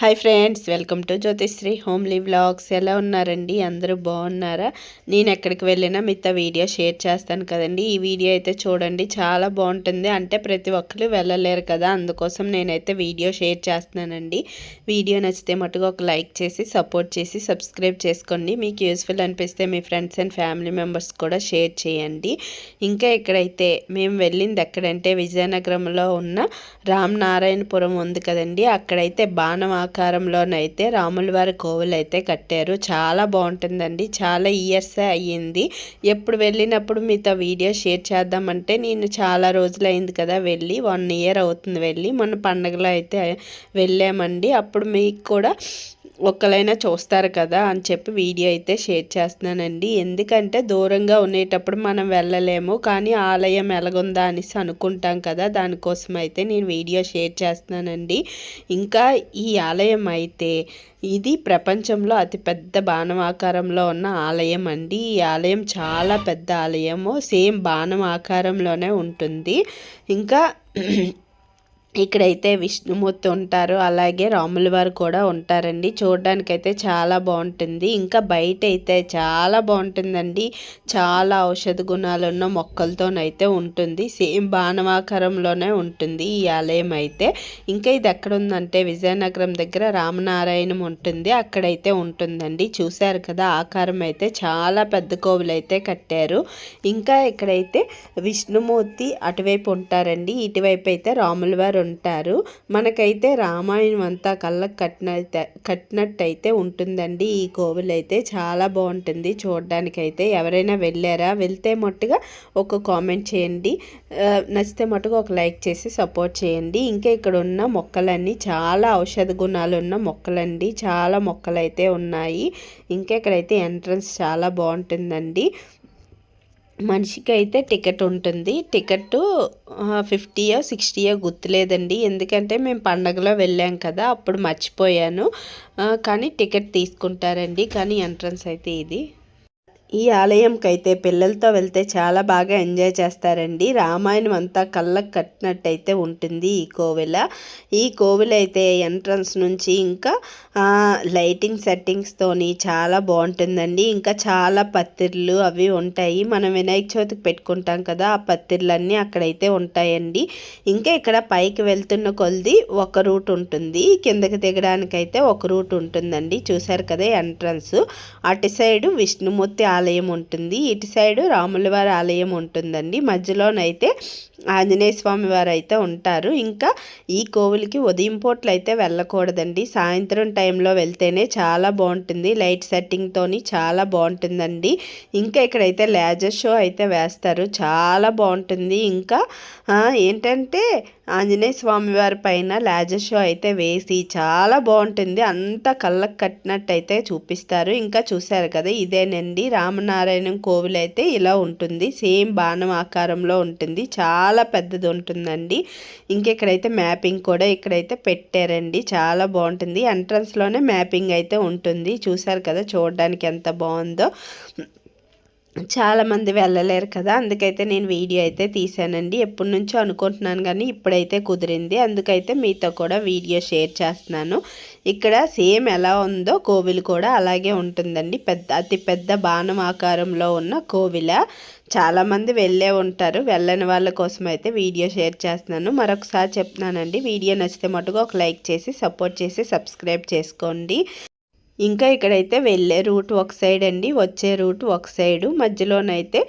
Hi friends welcome to Jyothisri homely vlogs. ఎలా ఉన్నారండి? అందరూ బాగున్నారా? నేను ఎక్కడికి వెళ్ళినా మిగతా వీడియో షేర్ చేస్తాను కదండి. ఈ వీడియో అయితే చూడండి చాలా బాగుంటుంది. అంటే ప్రతి ఒక్కరు వెళ్ళలేరు కదా అందుకోసం నేనైతే వీడియో షేర్ చేస్తున్నానండి. వీడియో నచ్చితే మటుగా ఒక లైక్ చేసి సపోర్ట్ చేసి సబ్స్క్రైబ్ చేసుకోండి. మీకు యూస్ఫుల్ అనిపిస్తే మీ ఫ్రెండ్స్ అండ్ ఫ్యామిలీ మెంబర్స్ కూడా షేర్ చేయండి. ఇంకా ఇక్కడైతే మేము వెళ్ళింది ఎక్కడంటే విజయనగరంలో ఉన్న రామనారాయణపురం ఉంది కదండి. అక్కడైతే బాణం ఆకారంలోనైతే రాముల వారి అయితే కట్టారు. చాలా బాగుంటుందండి. చాలా ఇయర్స్ అయ్యింది. ఎప్పుడు వెళ్ళినప్పుడు మీతో వీడియో షేర్ చేద్దామంటే నేను చాలా రోజులు అయింది కదా వెళ్ళి వన్ ఇయర్ అవుతుంది వెళ్ళి. మన పండగలో అయితే వెళ్ళామండి. అప్పుడు మీకు కూడా ఒక్కలైనా చూస్తారు కదా అని చెప్పి వీడియో అయితే షేర్ చేస్తున్నానండి. ఎందుకంటే దూరంగా ఉండేటప్పుడు మనం వెళ్ళలేము. కానీ ఆలయం ఎలాగుందా అనేసి అనుకుంటాం కదా. దానికోసం అయితే నేను వీడియో షేర్ చేస్తున్నానండి. ఇంకా ఈ ఆలయం అయితే ఇది ప్రపంచంలో అతిపెద్ద బాణం ఆకారంలో ఉన్న ఆలయం అండి. ఈ ఆలయం చాలా పెద్ద ఆలయము. సేమ్ బాణం ఆకారంలోనే ఉంటుంది. ఇంకా ఇక్కడైతే విష్ణుమూర్తి ఉంటారు అలాగే రాముల వారు కూడా ఉంటారండి. చూడడానికైతే చాలా బాగుంటుంది. ఇంకా బయట అయితే చాలా బాగుంటుందండి. చాలా ఔషధ గుణాలు ఉన్న మొక్కలతోనైతే ఉంటుంది. సేమ్ బాణవాకారంలోనే ఉంటుంది ఈ ఆలయం అయితే. ఇంకా ఇది ఎక్కడ ఉందంటే విజయనగరం దగ్గర రామనారాయణం ఉంటుంది. అక్కడైతే ఉంటుందండి. చూశారు కదా ఆకారం అయితే చాలా పెద్ద కోవిలు అయితే కట్టారు. ఇంకా ఇక్కడైతే విష్ణుమూర్తి అటువైపు ఉంటారండి. ఇటువైపు అయితే రాముల వారు ఉంటారు. మనకైతే రామాయణం అంతా కళ్ళకు కట్టిన కట్టినట్టయితే ఉంటుందండి. ఈ కోవిల్ అయితే చాలా బాగుంటుంది చూడడానికైతే. ఎవరైనా వెళ్ళారా? వెళ్తే మట్టుగా ఒక కామెంట్ చేయండి. నచ్చితే మట్టుగా ఒక లైక్ చేసి సపోర్ట్ చేయండి. ఇంకా ఇక్కడ ఉన్న మొక్కలన్నీ చాలా ఔషధ గుణాలు ఉన్న మొక్కలండి. చాలా మొక్కలు అయితే ఉన్నాయి. ఇంకా ఇక్కడైతే ఎంట్రన్స్ చాలా బాగుంటుందండి. మనిషికి అయితే టికెట్ ఉంటుంది. టికెట్ ఫిఫ్టీయో సిక్స్టీయో గుర్తులేదండి. ఎందుకంటే మేము పండగలో వెళ్ళాం కదా అప్పుడు మర్చిపోయాను. కానీ టికెట్ తీసుకుంటారండి. కానీ ఎంట్రన్స్ అయితే ఇది. ఈ ఆలయంకైతే పిల్లలతో వెళ్తే చాలా బాగా ఎంజాయ్ చేస్తారండి. రామాయణం అంతా కళ్ళకు కట్టినట్టయితే ఉంటుంది ఈ కోవెల. ఈ కోవెల అయితే ఎంట్రన్స్ నుంచి ఇంకా లైటింగ్ సెట్టింగ్స్తోని చాలా బాగుంటుందండి. ఇంకా చాలా పత్తిర్లు అవి ఉంటాయి. మనం వినాయక చవితికి పెట్టుకుంటాం కదా ఆ పత్తిర్లన్నీ అక్కడైతే ఉంటాయండి. ఇంకా ఇక్కడ పైకి వెళ్తున్న కొలది ఒక రూట్ ఉంటుంది. కిందకి దిగడానికైతే ఒక రూట్ ఉంటుందండి. చూసారు కదా ఎంట్రన్స్. అటు సైడ్ విష్ణుమూర్తి ఆలయం ఉంటుంది. ఇటు సైడు రాములవారి ఆలయం ఉంటుందండి. మధ్యలోనైతే ఆంజనేయ స్వామి వారు అయితే ఉంటారు. ఇంకా ఈ కోవిల్కి ఉదయం పూట్లు అయితే వెళ్ళకూడదండి. సాయంత్రం టైంలో వెళ్తేనే చాలా బాగుంటుంది. లైట్ సెట్టింగ్తోని చాలా బాగుంటుందండి. ఇంకా ఇక్కడైతే లేజర్ షో అయితే వేస్తారు. చాలా బాగుంటుంది. ఇంకా ఏంటంటే ఆంజనేయ స్వామి వారి పైన లేజర్ షో అయితే వేసి చాలా బాగుంటుంది. అంత కళ్ళకు కట్టినట్టయితే చూపిస్తారు. ఇంకా చూశారు కదా ఇదేనండి రామనారాయణం కోవిల్ అయితే ఇలా ఉంటుంది. సేమ్ బాణం ఆకారంలో ఉంటుంది. చాలా పెద్దది ఉంటుందండి. ఇంకెక్కడైతే మ్యాపింగ్ కూడా ఇక్కడైతే పెట్టారండి. చాలా బాగుంటుంది. ఎంట్రన్స్లోనే మ్యాపింగ్ అయితే ఉంటుంది. చూశారు కదా చూడడానికి ఎంత బాగుందో. చాలామంది వెళ్ళలేరు కదా అందుకైతే నేను వీడియో అయితే తీసానండి ఎప్పటి నుంచో అనుకుంటున్నాను కానీ ఇప్పుడైతే కుదిరింది. అందుకైతే మీతో కూడా వీడియో షేర్ చేస్తున్నాను. ఇక్కడ సేమ్ ఎలా ఉందో కోవిల్ కూడా అలాగే ఉంటుందండి. పెద్ద అతి పెద్ద బాణం ఆకారంలో ఉన్న కోవిల చాలామంది వెళ్ళే ఉంటారు. వెళ్ళని వాళ్ళ కోసం అయితే వీడియో షేర్ చేస్తున్నాను. మరొకసారి చెప్తున్నానండి వీడియో నచ్చితే మటుగా ఒక లైక్ చేసి సపోర్ట్ చేసి సబ్స్క్రైబ్ చేసుకోండి. ఇంకా ఇక్కడైతే వెళ్ళే రూట్ ఒక సైడ్ అండి వచ్చే రూట్ ఒక సైడు. మధ్యలోనైతే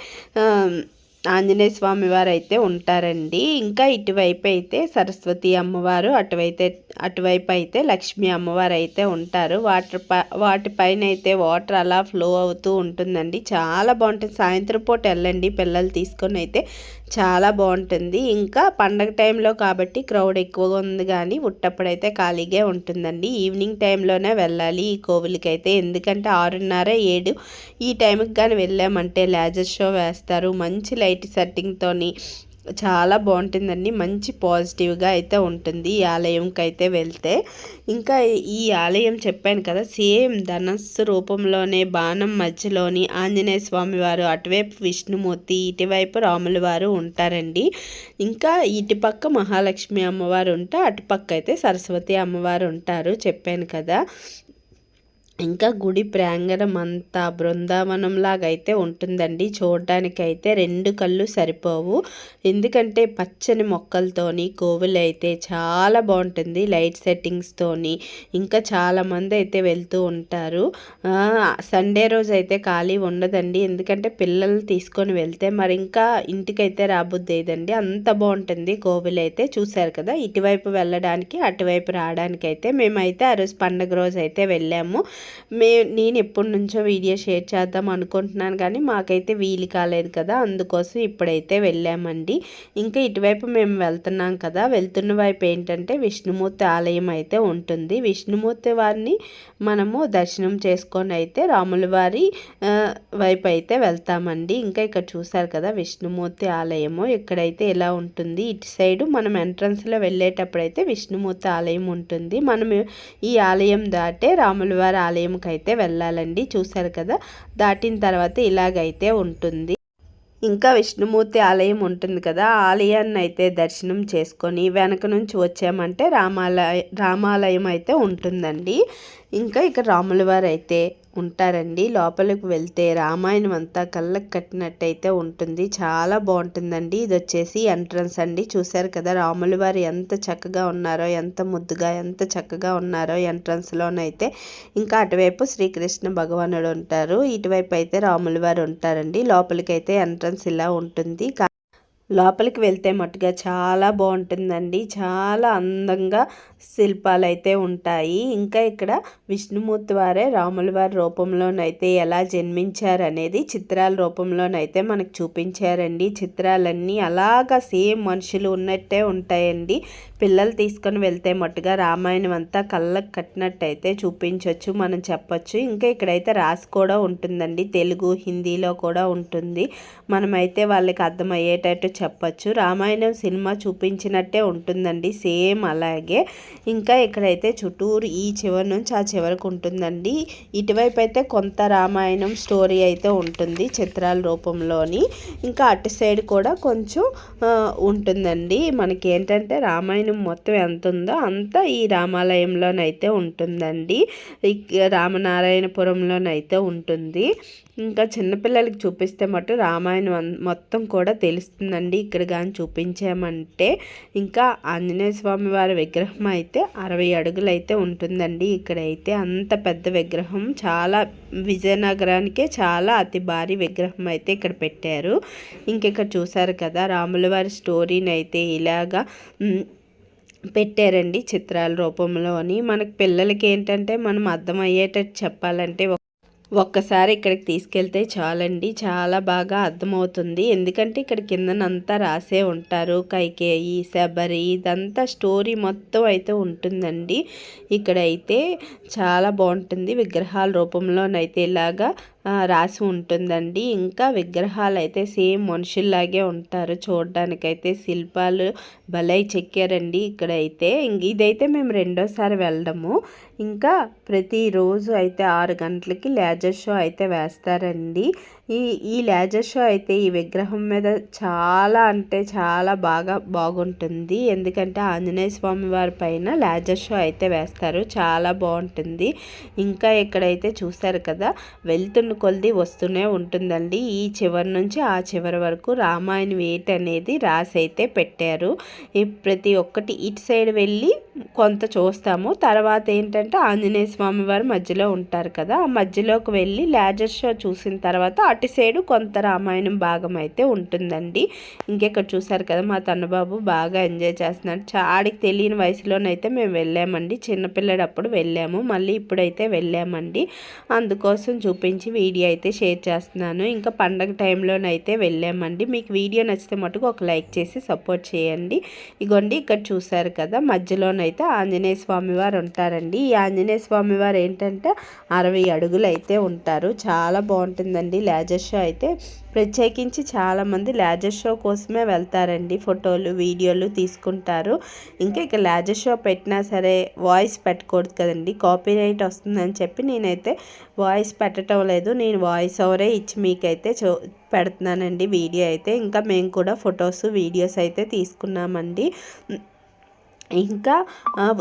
ఆంజనేయ స్వామి వారు అయితే ఉంటారండి. ఇంకా ఇటువైపు అయితే సరస్వతి అమ్మవారు అటువైతే అటువైపు అయితే లక్ష్మీ అమ్మవారు అయితే ఉంటారు. వాటర్ వాటిపైన అయితే వాటర్ అలా ఫ్లో అవుతూ ఉంటుందండి. చాలా బాగుంటుంది. సాయంత్రం పూట వెళ్ళండి పిల్లలు తీసుకొని అయితే చాలా బాగుంటుంది. ఇంకా పండగ టైంలో కాబట్టి క్రౌడ్ ఎక్కువగా ఉంది కానీ ఉట్టప్పుడైతే ఖాళీగా ఉంటుందండి. ఈవినింగ్ టైంలోనే వెళ్ళాలి. ఈ కోవిల్కి అయితే ఎందుకంటే ఆరున్నర ఏడు ఈ టైంకి కానీ వెళ్ళామంటే లేజర్ షో వేస్తారు. మంచి లైట్ సెట్టింగ్తోని చాలా బాగుంటుందండి. మంచి పాజిటివ్గా అయితే ఉంటుంది ఈ ఆలయంకి అయితే వెళ్తే. ఇంకా ఈ ఆలయం చెప్పాను కదా సేమ్ ధనస్సు రూపంలోనే బాణం మధ్యలోని ఆంజనేయ స్వామి వారు అటువైపు విష్ణుమూర్తి ఇటువైపు రాముల వారు ఉంటారండి. ఇంకా ఇటుపక్క మహాలక్ష్మి అమ్మవారు ఉంటే అటుపక్క అయితే సరస్వతి అమ్మవారు ఉంటారు చెప్పాను కదా. ఇంకా గుడి ప్రాంగణం అంతా బృందావనంలాగా అయితే ఉంటుందండి. చూడడానికి అయితే రెండు కళ్ళు సరిపోవు. ఎందుకంటే పచ్చని మొక్కలతోని కోవిల్ అయితే చాలా బాగుంటుంది లైట్ సెట్టింగ్స్తోని. ఇంకా చాలామంది అయితే వెళ్తూ ఉంటారు. సండే రోజు అయితే ఖాళీ ఉండదండి. ఎందుకంటే పిల్లల్ని తీసుకొని వెళ్తే మరి ఇంకా ఇంటికైతే రాబుద్దేదండి. అంత బాగుంటుంది కోవిల్ అయితే చూశారు కదా ఇటువైపు వెళ్ళడానికి అటువైపు రావడానికి అయితే మేమైతే ఆ రోజు పండుగ రోజు అయితే వెళ్ళాము. మే నేను ఎప్పటి నుంచో వీడియో షేర్ చేద్దాం అనుకుంటున్నాను కానీ మాకైతే వీలు కాలేదు కదా. అందుకోసం ఇప్పుడైతే వెళ్ళామండి. ఇంకా ఇటువైపు మేము వెళ్తున్నాం కదా. వెళ్తున్న వైపు ఏంటంటే విష్ణుమూర్తి ఆలయం అయితే ఉంటుంది. విష్ణుమూర్తి వారిని మనము దర్శనం చేసుకొని అయితే రాముల వారి వైపు అయితే వెళ్తామండి. ఇంకా ఇక్కడ చూసారు కదా విష్ణుమూర్తి ఆలయము. ఇక్కడైతే ఎలా ఉంటుంది? ఇటు సైడు మనం ఎంట్రన్స్లో వెళ్ళేటప్పుడు అయితే విష్ణుమూర్తి ఆలయం ఉంటుంది. మనం ఈ ఆలయం దాటే రాముల వారి ఆలయం ఆలయంకైతే వెళ్ళాలండి. చూశారు కదా? దాటిన తర్వాత ఇలాగైతే ఉంటుంది. ఇంకా విష్ణుమూర్తి ఆలయం ఉంటుంది కదా? ఆలయాన్ని అయితే దర్శనం చేసుకొని వెనక నుంచి వచ్చామంటే రామాలయ రామాలయం అయితే ఉంటుందండి. ఇంకా ఇక్కడ రాములవారు అయితే ఉంటారండి. లోపలికి వెళ్తే రామాయణం అంతా కళ్ళకు కట్టినట్టయితే ఉంటుంది. చాలా బాగుంటుందండి. ఇది వచ్చేసి ఎంట్రన్స్ అండి. చూశారు కదా రాముల వారు ఎంత చక్కగా ఉన్నారో ఎంత ముద్దుగా ఎంత చక్కగా ఉన్నారో ఎంట్రన్స్లోనైతే ఇంకా అటువైపు శ్రీకృష్ణ భగవానుడు ఉంటారు. ఇటువైపు అయితే రాముల వారు ఉంటారండి. లోపలికి అయితే ఎంట్రన్స్ ఇలా ఉంటుంది. లోపలికి వెళ్తే మట్టుగా చాలా బాగుంటుందండి. చాలా అందంగా శిల్పాలు అయితే ఉంటాయి. ఇంకా ఇక్కడ విష్ణుమూర్తి వారే రాముల వారి రూపంలోనైతే ఎలా జన్మించారనేది చిత్రాల రూపంలోనైతే మనకు చూపించారండి. చిత్రాలన్నీ అలాగా సేమ్ మనుషులు ఉన్నట్టే ఉంటాయండి. పిల్లలు తీసుకొని వెళ్తే మట్టుగా రామాయణం అంతా కళ్ళకు కట్టినట్టయితే చూపించవచ్చు మనం చెప్పచ్చు. ఇంకా ఇక్కడైతే రాసి కూడా ఉంటుందండి. తెలుగు హిందీలో కూడా ఉంటుంది. మనమైతే వాళ్ళకి అర్థమయ్యేటట్టు చెప్పచ్చు. రామాయణం సినిమా చూపించినట్టే ఉంటుందండి. సేమ్ అలాగే. ఇంకా ఇక్కడైతే చుట్టూరు ఈ చివరి నుంచి ఆ చివరికి ఉంటుందండి. ఇటువైపు అయితే కొంత రామాయణం స్టోరీ అయితే ఉంటుంది చిత్రాల రూపంలోని. ఇంకా అటు సైడ్ కూడా కొంచెం ఉంటుందండి. మనకి ఏంటంటే రామాయణం మొత్తం ఎంత ఉందో అంత ఈ రామాలయంలోనైతే ఉంటుందండి. రామనారాయణపురంలోనైతే ఉంటుంది. ఇంకా చిన్నపిల్లలకి చూపిస్తే మటు రామాయణం మొత్తం కూడా తెలుస్తుందండి. ఇక్కడ కానీ చూపించామంటే ఇంకా ఆంజనేయ స్వామి వారి విగ్రహం అయితే అరవై అడుగులు అయితే ఉంటుందండి. ఇక్కడైతే అంత పెద్ద విగ్రహం చాలా విజయనగరానికే చాలా అతి భారీ విగ్రహం అయితే ఇక్కడ పెట్టారు. ఇంకెక్కడ చూసారు కదా రాముల వారి స్టోరీని అయితే ఇలాగా పెట్టారండి చిత్రాల రూపంలోని. మనకు పిల్లలకి ఏంటంటే మనం అర్థమయ్యేటట్టు చెప్పాలంటే ఒక్కసారి ఇక్కడికి తీసుకెళ్తే చాలండి. చాలా బాగా అర్థమవుతుంది. ఎందుకంటే ఇక్కడ కిందనంతా రాసే ఉంటారు. కైకేయి శబరి ఇదంతా స్టోరీ మొత్తం అయితే ఉంటుందండి. ఇక్కడైతే చాలా బాగుంటుంది. విగ్రహాల రూపంలోనైతే ఇలాగా రాసి ఉంటుందండి. ఇంకా విగ్రహాలు అయితే సేమ్ మనుషుల్లాగే ఉంటారు. చూడడానికైతే శిల్పాలు భలే చెక్కారండి ఇక్కడైతే. ఇదైతే మేము రెండోసారి వెళ్ళడము ఇంకా ప్రతిరోజు అయితే ఆరు గంటలకి లేజర్ షో అయితే వేస్తారండి. ఈ ఈ లేజర్ షో అయితే ఈ విగ్రహం మీద చాలా అంటే చాలా బాగా బాగుంటుంది. ఎందుకంటే ఆంజనేయ స్వామి వారి పైన లేజర్ షో అయితే వేస్తారు. చాలా బాగుంటుంది. ఇంకా ఇక్కడైతే చూస్తారు కదా వెళ్తున్న కొలది వస్తూనే ఉంటుందండి. ఈ చివరి నుంచి ఆ చివరి వరకు రామాయణం ఏటనేది అనేది రాసి అయితే పెట్టారు. ఈ ప్రతి ఒక్కటి ఇటు సైడ్ వెళ్ళి కొంత చూస్తాము. తర్వాత ఏంటంటే ఆంజనేయ స్వామి వారు మధ్యలో ఉంటారు కదా ఆ మధ్యలోకి వెళ్ళి లేజర్ షో చూసిన తర్వాత అటు సైడు కొంత రామాయణం భాగం అయితే ఉంటుందండి. ఇంకెక్కడ చూసారు కదా మా తన్నబాబు బాగా ఎంజాయ్ చేస్తున్నాడు. చాడికి తెలియని వయసులోనైతే మేము వెళ్ళామండి. చిన్నపిల్లడప్పుడు వెళ్ళాము మళ్ళీ ఇప్పుడైతే వెళ్ళామండి. అందుకోసం చూపించి వీడియో అయితే షేర్ చేస్తున్నాను. ఇంకా పండగ టైంలోనైతే వెళ్ళామండి. మీకు వీడియో నచ్చితే మటుకు ఒక లైక్ చేసి సపోర్ట్ చేయండి. ఇగోండి ఇక్కడ చూసారు కదా మధ్యలోనైతే అయితే ఆంజనేయ స్వామి వారు ఉంటారండి. ఈ ఆంజనేయ స్వామి వారు ఏంటంటే అరవై అడుగులు అయితే ఉంటారు. చాలా బాగుంటుందండి లేజర్ షో అయితే. ప్రత్యేకించి చాలామంది లేజర్ షో కోసమే వెళ్తారండి. ఫోటోలు వీడియోలు తీసుకుంటారు. ఇంకా ఇక లేజర్ షో పెట్టినా సరే వాయిస్ పెట్టకూడదు కదండి. కాపీ రైట్ వస్తుందని చెప్పి నేనైతే వాయిస్ పెట్టడం లేదు. నేను వాయిస్ ఓవరే ఇచ్చి మీకైతే చూ పెడుతున్నానండి వీడియో అయితే. ఇంకా మేము కూడా ఫొటోస్ వీడియోస్ అయితే తీసుకున్నామండి. ఇంకా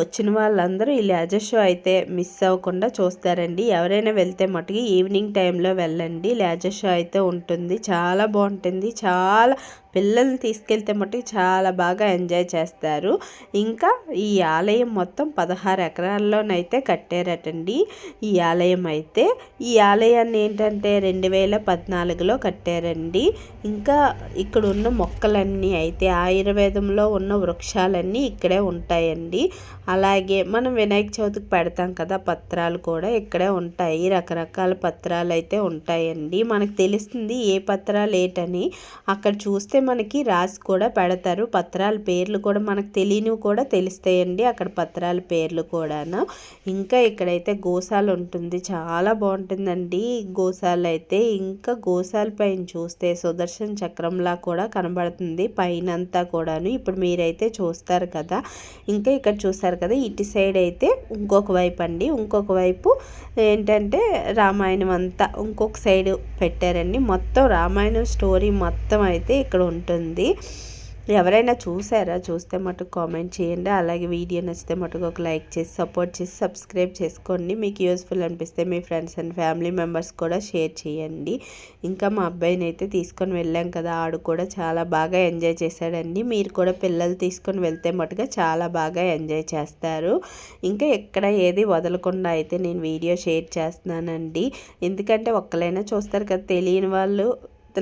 వచ్చిన వాళ్ళందరూ ఈ లేజర్ షో అయితే మిస్ అవ్వకుండా చూస్తారండి. ఎవరైనా వెళ్తే మటుకు ఈవినింగ్ టైంలో వెళ్ళండి. లేజర్ షో అయితే ఉంటుంది. చాలా బాగుంటుంది. చాలా పిల్లల్ని తీసుకెళ్తే మటుకు చాలా బాగా ఎంజాయ్ చేస్తారు. ఇంకా ఈ ఆలయం మొత్తం పదహారు ఎకరాల్లోనైతే కట్టారటండి. ఈ ఆలయం అయితే ఈ ఆలయాన్ని ఏంటంటే రెండు వేల పద్నాలుగులో కట్టారండి. ఇంకా ఇక్కడ ఉన్న మొక్కలన్నీ అయితే ఆయుర్వేదంలో ఉన్న వృక్షాలన్నీ ఇక్కడే ఉంటాయండి. అలాగే మనం వినాయక చవితికి పెడతాం కదా పత్రాలు కూడా ఇక్కడే ఉంటాయి. రకరకాల పత్రాలు అయితే ఉంటాయండి. మనకు తెలుస్తుంది ఏ పత్రాలు ఏటని. అక్కడ చూస్తే మనకి రాసి కూడా పెడతారు. పత్రాల పేర్లు కూడా మనకు తెలియనివి కూడా తెలుస్తాయండి. అక్కడ పత్రాల పేర్లు కూడాను. ఇంకా ఇక్కడైతే గోశాల ఉంటుంది. చాలా బాగుంటుందండి. గోశాల అయితే ఇంకా గోశాల పైన చూస్తే సుదర్శన్ చక్రంలా కూడా కనబడుతుంది. పైన అంతా కూడాను ఇప్పుడు మీరైతే చూస్తారు కదా. ఇంకా ఇక్కడ చూస్తారు కదా ఇటు సైడ్ అయితే ఇంకొక వైపు అండి. ఇంకొక వైపు ఏంటంటే రామాయణం అంతా ఇంకొక సైడ్ పెట్టారండి. మొత్తం రామాయణం స్టోరీ మొత్తం అయితే ఇక్కడ ఉంటుంది. ఎవరైనా చూసారా చూస్తే మటుకు కామెంట్ చేయండి. అలాగే వీడియో నచ్చితే మటుకు ఒక లైక్ చేసి సపోర్ట్ చేసి సబ్స్క్రైబ్ చేసుకోండి. మీకు యూస్ఫుల్ అనిపిస్తే మీ ఫ్రెండ్స్ అండ్ ఫ్యామిలీ మెంబర్స్ కూడా షేర్ చేయండి. ఇంకా మా అబ్బాయిని అయితే తీసుకొని వెళ్ళాం కదా ఆడు కూడా చాలా బాగా ఎంజాయ్ చేశాడండి. మీరు కూడా పిల్లలు తీసుకొని వెళ్తే మటుగా చాలా బాగా ఎంజాయ్ చేస్తారు. ఇంకా ఎక్కడ ఏది వదలకుండా అయితే నేను వీడియో షేర్ చేస్తున్నానండి. ఎందుకంటే ఒక్కలైనా చూస్తారు కదా తెలియని వాళ్ళు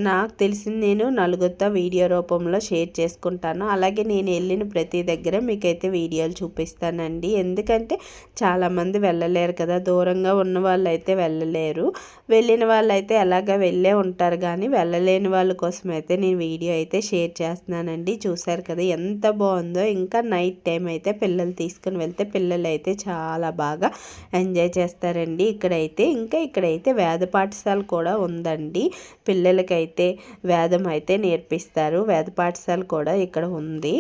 నాకు తెలిసింది నేను నలుగురితో వీడియో రూపంలో షేర్ చేసుకుంటాను. అలాగే నేను వెళ్ళిన ప్రతి దగ్గర మీకైతే వీడియోలు చూపిస్తానండి. ఎందుకంటే చాలామంది వెళ్ళలేరు కదా. దూరంగా ఉన్న వాళ్ళు అయితే వెళ్ళలేరు. వెళ్ళిన వాళ్ళు అయితే ఎలాగ వెళ్ళే ఉంటారు కానీ వెళ్ళలేని వాళ్ళ కోసం అయితే నేను వీడియో అయితే షేర్ చేస్తున్నానండి. చూసారు కదా ఎంత బాగుందో. ఇంకా నైట్ టైం అయితే పిల్లలు తీసుకుని వెళ్తే పిల్లలు అయితే చాలా బాగా ఎంజాయ్ చేస్తారండి. ఇక్కడైతే ఇంకా ఇక్కడైతే వేద పాఠశాల కూడా ఉందండి. పిల్లలకైతే అయితే వేదం అయితే నేర్పిస్తారు. వేద పాఠశాల కూడా ఇక్కడ ఉంది.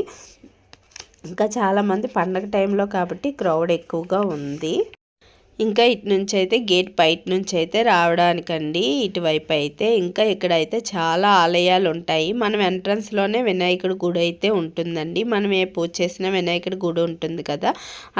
ఇంకా చాలామంది పండగ టైంలో కాబట్టి క్రౌడ్ ఎక్కువగా ఉంది. ఇంకా ఇటు నుంచి అయితే గేట్ బయట నుంచి అయితే రావడానికండి. ఇటువైపు అయితే ఇంకా ఇక్కడైతే చాలా ఆలయాలు ఉంటాయి. మనం ఎంట్రన్స్లోనే వినాయకుడి గుడి అయితే ఉంటుందండి. మనం ఏ పూజ చేసినా వినాయకుడి గుడి ఉంటుంది కదా.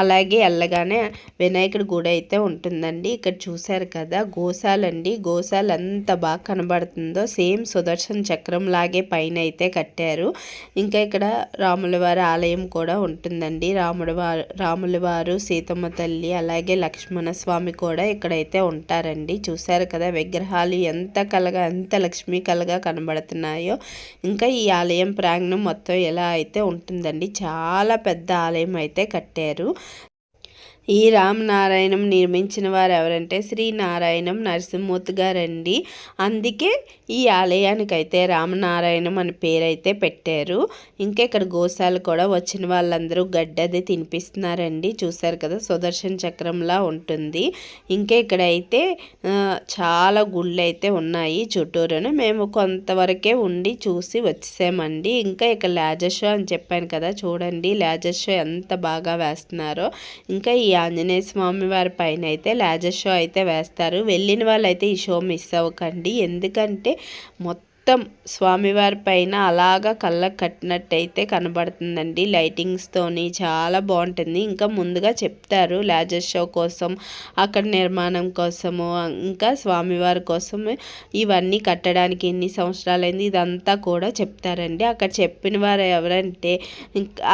అలాగే వెళ్ళగానే వినాయకుడి గుడి అయితే ఉంటుందండి. ఇక్కడ చూశారు కదా గోశాలండి. గోశాల ఎంత బాగా కనబడుతుందో సేమ్ సుదర్శన్ చక్రం లాగే పైన అయితే కట్టారు. ఇంకా ఇక్కడ రాముల వారి ఆలయం కూడా ఉంటుందండి. రాముడి వారు రాముల వారు సీతమ్మ తల్లి అలాగే లక్ష్మణ స్వామి కూడా ఇక్కడైతే ఉంటారండి. చూసారు కదా విగ్రహాలు ఎంత కలగా ఎంత లక్ష్మీ కలగా కనబడుతున్నాయో. ఇంకా ఈ ఆలయం ప్రాంగణం మొత్తం ఎలా అయితే ఉంటుందండి. చాలా పెద్ద ఆలయం అయితే కట్టారు. ఈ రామనారాయణం నిర్మించిన వారు ఎవరంటే శ్రీనారాయణం నరసింహమూర్తి గారండి. అందుకే ఈ ఆలయానికైతే రామనారాయణం అని పేరైతే పెట్టారు. ఇంకా ఇక్కడ గోశాలు కూడా వచ్చిన వాళ్ళందరూ గడ్డది తినిపిస్తున్నారండి. చూశారు కదా సుదర్శన్ చక్రంలా ఉంటుంది. ఇంకా ఇక్కడైతే చాలా గుళ్ళు అయితే ఉన్నాయి చుట్టూరును. మేము కొంతవరకే ఉండి చూసి వచ్చేసామండి. ఇంకా ఇక్కడ లేజర్ షో అని చెప్పాను కదా చూడండి. లేజర్ షో ఎంత బాగా వేస్తున్నారో. ఇంకా ఈ ఆంజనేయ స్వామి వారి పైన అయితే లేజర్ షో అయితే వేస్తారు. వెళ్ళిన వాళ్ళైతే ఈ షో మిస్ అవ్వకండి. ఎందుకంటే మొత్తం మొత్తం స్వామివారి పైన అలాగా కళ్ళకు కట్టినట్టయితే కనబడుతుందండి. లైటింగ్స్తోని చాలా బాగుంటుంది. ఇంకా ముందుగా చెప్తారు లేజర్ షో కోసం అక్కడ నిర్మాణం కోసము ఇంకా స్వామివారి కోసం ఇవన్నీ కట్టడానికి ఎన్ని సంవత్సరాలైంది ఇదంతా కూడా చెప్తారండి. అక్కడ చెప్పిన వారు ఎవరంటే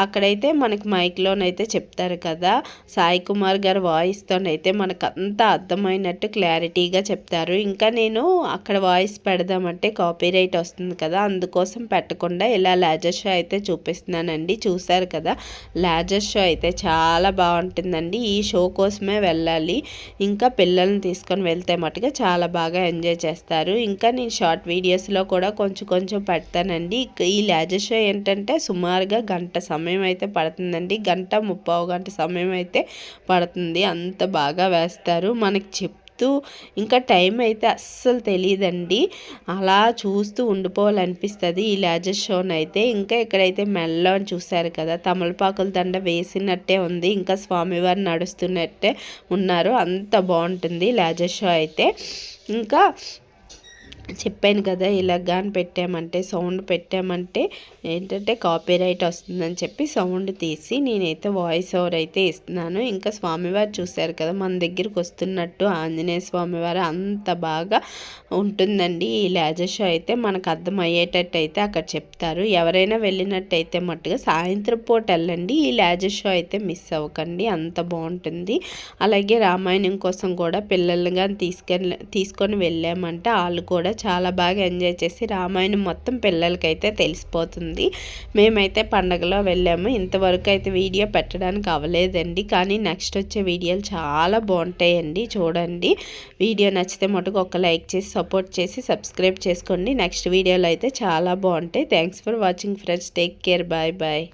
అక్కడైతే మనకి మైక్లోనైతే చెప్తారు కదా సాయి కుమార్ గారు వాయిస్తోనైతే మనకు అంతా అర్థమైనట్టు క్లారిటీగా చెప్తారు. ఇంకా నేను అక్కడ వాయిస్ పెడదామంటే కాపీ రైట్ వస్తుంది కదా. అందుకోసం పెట్టకుండా ఇలా లేజర్ షో అయితే చూపిస్తున్నానండి. చూసారు కదా? లేజర్ షో అయితే చాలా బాగుంటుందండి. ఈ షో కోసమే వెళ్ళాలి. ఇంకా పిల్లల్ని తీసుకొని వెళ్తే మటుగా చాలా బాగా ఎంజాయ్ చేస్తారు. ఇంకా నేను షార్ట్ వీడియోస్లో కూడా కొంచెం కొంచెం పెడతానండి. ఈ లేజర్ షో ఏంటంటే సుమారుగా గంట సమయం అయితే పడుతుందండి. గంట ముప్పావు గంట సమయం అయితే పడుతుంది. అంత బాగా వేస్తారు. మనకి చెప్ ఇంకా టైం అయితే అస్సలు తెలియదండి అలా చూస్తూ ఉండిపోవాలనిపిస్తుంది ఈ లేజర్ షోన్ అయితే. ఇంకా ఇక్కడైతే మెల్ల అని చూశారు కదా తమలపాకుల దండ వేసినట్టే ఉంది. ఇంకా స్వామివారు నడుస్తున్నట్టే ఉన్నారు. అంత బాగుంటుంది లాజెస్ షో అయితే. ఇంకా చెప్పాను కదా ఇలా గాని పెట్టామంటే సౌండ్ పెట్టామంటే ఏంటంటే కాపీ రైట్ వస్తుందని చెప్పి సౌండ్ తీసి నేనైతే వాయిస్ ఓవర్ అయితే ఇస్తున్నాను. ఇంకా స్వామివారు చూశారు కదా మన దగ్గరికి వస్తున్నట్టు ఆంజనేయ స్వామివారు అంత బాగా ఉంటుందండి. ఈ లేజర్ షో అయితే మనకు అర్థమయ్యేటట్టు అయితే అక్కడ చెప్తారు. ఎవరైనా వెళ్ళినట్టయితే మట్టుగా సాయంత్రం పూట వెళ్ళండి. ఈ లేజర్ షో అయితే మిస్ అవ్వకండి అంత బాగుంటుంది. అలాగే రామాయణం కోసం కూడా పిల్లల్ని కానీ తీసుకెళ్ళి తీసుకొని వెళ్ళామంటే వాళ్ళు కూడా చాలా బాగా ఎంజాయ్ చేసి రామాయణం మొత్తం పిల్లలకైతే తెలిసిపోతుంది. మేమైతే పండగలో వెళ్ళాము. ఇంతవరకు అయితే వీడియో పెట్టడానికి అవ్వలేదండి. కానీ నెక్స్ట్ వచ్చే వీడియోలు చాలా బాగుంటాయండి. చూడండి. వీడియో నచ్చితే మటుకు ఒక లైక్ చేసి సపోర్ట్ చేసి సబ్స్క్రైబ్ చేసుకోండి. నెక్స్ట్ వీడియోలో అయితే చాలా బాగుంటాయి. Thanks for watching friends. Take care. Bye bye.